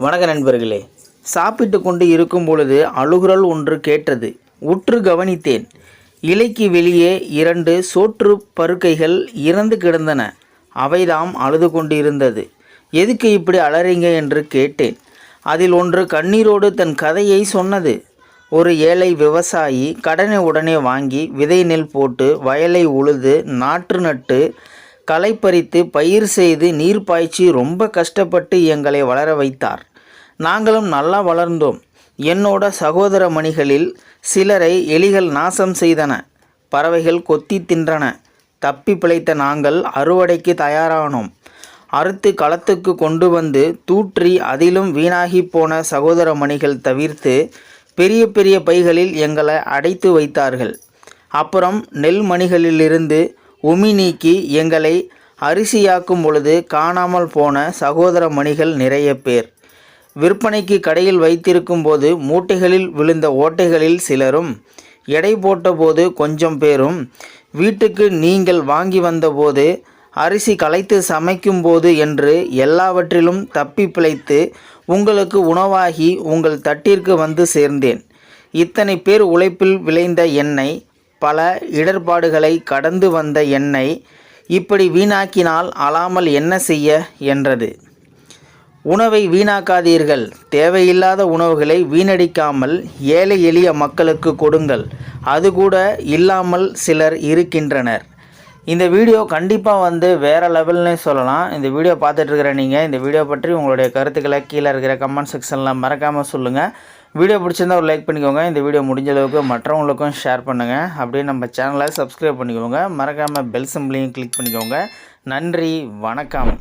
வணக்க நண்பர்களே சாப்பிட்டு கொண்டு இருக்கும் பொழுது அழுகுரல் ஒன்று கேட்டது. உற்று கவனித்தேன். இலைக்கு வெளியே இரண்டு சோற்று பருக்கைகள் இறந்து கிடந்தன. அவைதாம் அழுது கொண்டிருந்தது. எதுக்கு இப்படி அலறீங்க என்று கேட்டேன். அதில் ஒன்று கண்ணீரோடு தன் கதையை சொன்னது. ஒரு ஏழை விவசாயி கடனை உடனே வாங்கி விதை நெல் போட்டு வயலை உழுது நாற்று நட்டு களை பறித்து பயிர் செய்து நீர் பாய்ச்சி ரொம்ப கஷ்டப்பட்டு எங்களை வளர வைத்தார். நாங்களும் நல்லா வளர்ந்தோம். என்னோட சகோதர மணிகளில் சிலரை எலிகள் நாசம் செய்தன. பறவைகள் கொத்தி தின்றன. தப்பி பிழைத்த நாங்கள் அறுவடைக்கு தயாரானோம். அறுத்து களத்துக்கு கொண்டு வந்து தூற்றி அதிலும் வீணாகி போன சகோதர மணிகள் தவிர்த்து பெரிய பெரிய பைகளில் எங்களை அடைத்து வைத்தார்கள். அப்புறம் நெல் மணிகளிலிருந்து உமி நீக்கி எங்களை அரிசியாக்கும் பொழுது காணாமல் போன சகோதர மணிகள் நிறைய பேர். விற்பனைக்கு கடையில் வைத்திருக்கும் போது மூட்டைகளில் விழுந்த ஓட்டைகளில் சிலரும் எடை போட்டபோது கொஞ்சம் பேரும் வீட்டுக்கு நீங்கள் வாங்கி வந்தபோது அரிசி களைத்து சமைக்கும்போது என்று எல்லாவற்றிலும் தப்பி பிழைத்து உங்களுக்கு உணவாகி உங்கள் தட்டிற்கு வந்து சேர்ந்தேன். இத்தனை பேர் உழைப்பில் விளைந்த எண்ணெய் பல இடர்பாடுகளை கடந்து வந்த எண்ணெய் இப்படி வீணாக்கினால் அழாமல் என்ன செய்ய? என்றது. உணவை வீணாக்காதீர்கள். தேவையில்லாத உணவுகளை வீணடிக்காமல் ஏழை எளிய மக்களுக்கு கொடுங்கள். அது கூட இல்லாமல் சிலர் இருக்கின்றனர். இந்த வீடியோ கண்டிப்பாக வந்து வேறு லெவல்னே சொல்லலாம். இந்த வீடியோ பார்த்துட்ருக்கிற நீங்கள் இந்த வீடியோ பற்றி உங்களுடைய கருத்துக்களை கீழே இருக்கிற கமெண்ட் செக்ஷனில் மறக்காமல் சொல்லுங்கள் வீடியோ பிடிச்சிருந்தா ஒரு லைக் பண்ணிக்கோங்க. இந்த வீடியோ முடிஞ்ச அளவுக்கு மற்றவங்களுக்கும் ஷேர் பண்ணுங்கள் அப்படியே நம்ம சேனலை சப்ஸ்கிரைப் பண்ணிக்கோங்க. மறக்காமல் பெல் சிம்பிளையும் கிளிக் பண்ணிக்கோங்க. நன்றி வணக்கம்.